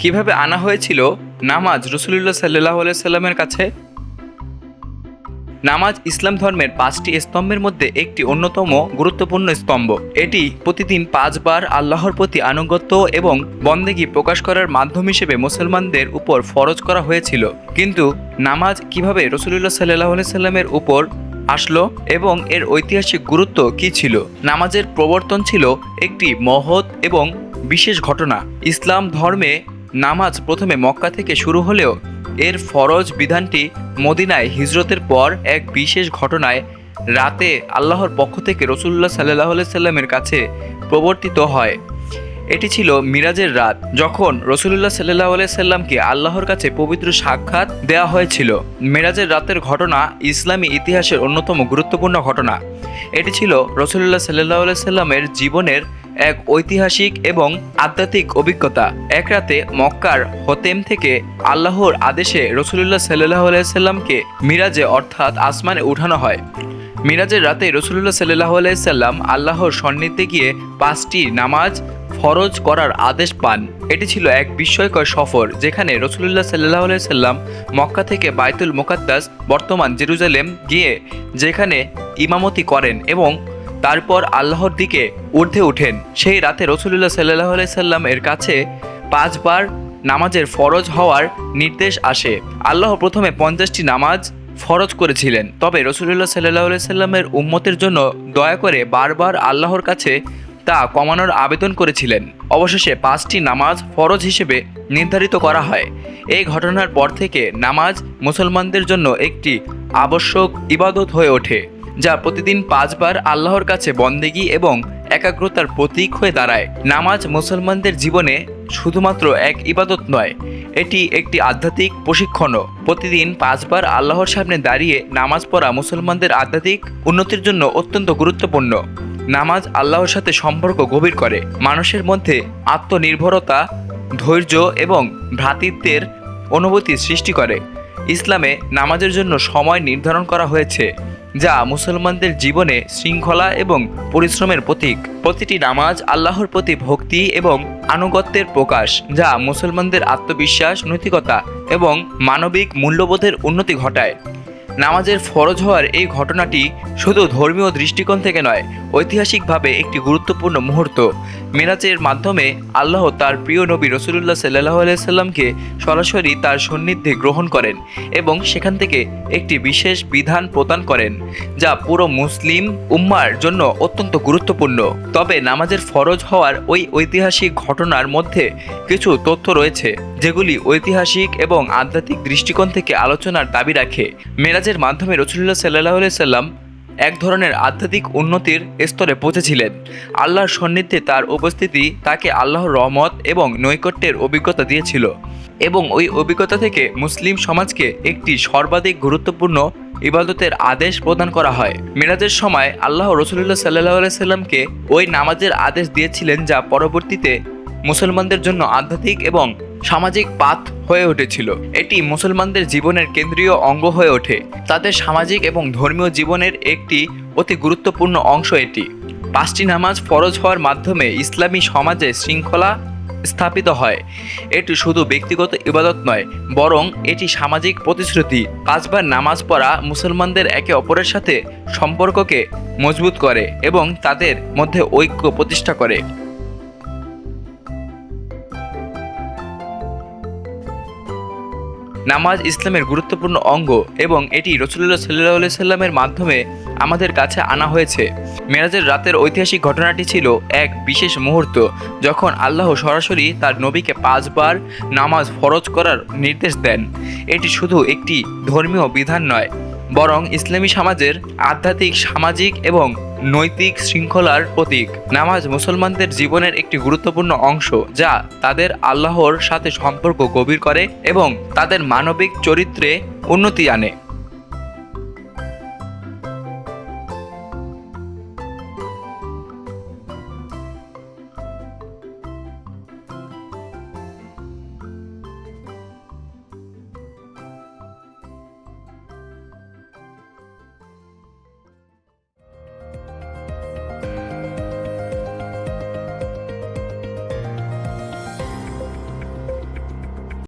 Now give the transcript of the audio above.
কীভাবে আনা হয়েছিল নামাজ রসুলুল্লাহ সাল্লাহ সাল্লামের কাছে? নামাজ ইসলাম ধর্মের পাঁচটি স্তম্ভের মধ্যে একটি অন্যতম গুরুত্বপূর্ণ স্তম্ভ। এটি প্রতিদিন পাঁচবার আল্লাহর প্রতি আনুগত্য এবং বন্দেগী প্রকাশ করার মাধ্যম হিসেবে মুসলমানদের উপর ফরজ করা হয়েছিল। কিন্তু নামাজ কীভাবে রসুলুল্লাহ সাল্লাহ সাল্লামের উপর আসলো এবং এর ঐতিহাসিক গুরুত্ব কি ছিল? নামাজের প্রবর্তন ছিল একটি মহৎ এবং বিশেষ ঘটনা। ইসলাম ধর্মে নামাজ প্রথমে মক্কা থেকে শুরু হলেও এর ফরজ বিধানটি মদিনায় হিজরতের পর এক বিশেষ ঘটনায় রাতে আল্লাহর পক্ষ থেকে রসুল্লাহ সাল্লাহ সাল্লামের কাছে প্রবর্তিত হয়। এটি ছিল মিরাজের রাত, যখন রসুল্লাহ সাল্লাহ সাল্লামকে আল্লাহর কাছে পবিত্র সাক্ষাৎ দেওয়া হয়েছিল। মিরাজের রাতের ঘটনা ইসলামী ইতিহাসের অন্যতম গুরুত্বপূর্ণ ঘটনা। এটি ছিল রসুল্লাহ সাল্লাহ সাল্লামের জীবনের এক ঐতিহাসিক এবং আধ্যাত্মিক অভিজ্ঞতা। এক রাতে মক্কার হতেম থেকে আল্লাহর আদেশে রসুল্লাহ সাল্লাহ সাল্লামকে মিরাজে, অর্থাৎ আসমানে উঠানো হয়। মিরাজের রাতে রসুল্লাহ সাল্লাহ সাল্লাম আল্লাহর সান্নিধ্যে গিয়ে পাঁচটি নামাজ ফরজ করার আদেশ পান। এটি ছিল এক বিস্ময়কর সফর, যেখানে রসুল্লাহ সাল্লাহ সাল্লাম মক্কা থেকে বাইতুল মোকাদ্দাস, বর্তমান জেরুজালেম গিয়ে যেখানে ইমামতি করেন এবং তারপর আল্লাহর দিকে ঊর্ধ্বে উঠেন সেই রাতে রসুল্লাহ সাল্লাহ সাল্লাম এর কাছে পাঁচবার নামাজের ফরজ হওয়ার নির্দেশ আসে। আল্লাহ প্রথমে পঞ্চাশটি নামাজ ফরজ করেছিলেন। তবে রসুল্লাহ সাল্লাহ সাল্লামের উম্মতের জন্য দয়া করে বারবার আল্লাহর কাছে তা কমানোর আবেদন করেছিলেন। অবশেষে পাঁচটি নামাজ ফরজ হিসেবে নির্ধারিত করা হয়। এই ঘটনার পর থেকে নামাজ মুসলমানদের জন্য একটি আবশ্যক ইবাদত হয়ে ওঠে। যা প্রতিদিন পাঁচবার আল্লাহর কাছে বন্দেগী এবং একাগ্রতার প্রতীক হয়ে দাঁড়ায়। নামাজ মুসলমানদের জীবনে শুধুমাত্র এক ইবাদত নয়, এটি একটি আধ্যাত্মিক প্রশিক্ষণও। প্রতিদিন পাঁচবার আল্লাহর সামনে দাঁড়িয়ে নামাজ পড়া মুসলমানদের আধ্যাত্মিক উন্নতির জন্য অত্যন্ত গুরুত্বপূর্ণ। নামাজ আল্লাহর সাথে সম্পর্ক গভীর করে। মানুষের মধ্যে আত্মনির্ভরতা, ধৈর্য এবং ভ্রাতৃত্বের অনুভূতি সৃষ্টি করে। ইসলামে নামাজের জন্য সময় নির্ধারণ করা হয়েছে, যা মুসলমানদের জীবনে শৃঙ্খলা এবং পরিশ্রমের প্রতীক। প্রতিটি নামাজ আল্লাহর প্রতি ভক্তি এবং আনুগত্যের প্রকাশ, যা মুসলমানদের আত্মবিশ্বাস, নৈতিকতা এবং মানবিক মূল্যবোধের উন্নতি ঘটায়। নামাজের ফরজ হওয়ার এই ঘটনাটি শুধু ধর্মীয় দৃষ্টিকোণ থেকে নয়, ঐতিহাসিকভাবে একটি গুরুত্বপূর্ণ মুহূর্ত। মেরাজের মাধ্যমে আল্লাহ তার প্রিয় নবী রসুল্লাহ সাল্লাহ সাল্লামকে সরাসরি তার সান্নিধ্যে গ্রহণ করেন এবং সেখান থেকে একটি বিশেষ বিধান প্রদান করেন, যা পুরো মুসলিম উম্মার জন্য অত্যন্ত গুরুত্বপূর্ণ। তবে নামাজের ফরজ হওয়ার ওই ঐতিহাসিক ঘটনার মধ্যে কিছু তথ্য রয়েছে, যেগুলি ঐতিহাসিক এবং আধ্যাত্মিক দৃষ্টিকোণ থেকে আলোচনার দাবি রাখে। মেরাজের মাধ্যমে রসুল্লাহ সাল্লাহ সাল্লাম এক ধরনের আধ্যাত্মিক উন্নতির স্তরে পৌঁছেছিলেন। আল্লাহর সান্নিধ্যে তার উপস্থিতি তাকে আল্লাহর রহমত এবং নৈকট্যের অভিজ্ঞতা দিয়েছিল এবং ওই অভিজ্ঞতা থেকে মুসলিম সমাজকে একটি সর্বাধিক গুরুত্বপূর্ণ ইবাদতের আদেশ প্রদান করা হয়। মিরাজের সময় আল্লাহ রসুল্লাহ সাল্লাহ সাল্লামকে ওই নামাজের আদেশ দিয়েছিলেন যা পরবর্তীতে মুসলমানদের জন্য আধ্যাত্মিক এবং সামাজিক পাথ হয়ে উঠেছিল। এটি মুসলমানদের জীবনের কেন্দ্রীয় অঙ্গ হয়ে ওঠে। তাদের সামাজিক এবং ধর্মীয় জীবনের একটি অতি গুরুত্বপূর্ণ অংশ এটি। পাঁচটি নামাজ ফরজ হওয়ার মাধ্যমে ইসলামী সমাজে শৃঙ্খলা স্থাপিত হয়। এটি শুধু ব্যক্তিগত ইবাদত নয়, বরং এটি সামাজিক প্রতিশ্রুতি। পাঁচবার নামাজ পড়া মুসলমানদের একে অপরের সাথে সম্পর্ককে মজবুত করে এবং তাদের মধ্যে ঐক্য প্রতিষ্ঠা করে। নামাজ ইসলামের গুরুত্বপূর্ণ অঙ্গ এবং এটি রসুল্লাহ সাল্লাহ সাল্লামের মাধ্যমে আমাদের কাছে আনা হয়েছে। মেরাজের রাতের ঐতিহাসিক ঘটনাটি ছিল এক বিশেষ মুহূর্ত, যখন আল্লাহ সরাসরি তার নবীকে পাঁচবার নামাজ ফরজ করার নির্দেশ দেন। এটি শুধু একটি ধর্মীয় বিধান নয় বরং ইসলামী সমাজের আধ্যাত্মিক, সামাজিক এবং নৈতিক শৃঙ্খলার প্রতীক। নামাজ মুসলমানদের জীবনের একটি গুরুত্বপূর্ণ অংশ, যা তাদের আল্লাহর সাথে সম্পর্ক গভীর করে এবং তাদের মানবিক চরিত্রে উন্নতি আনে।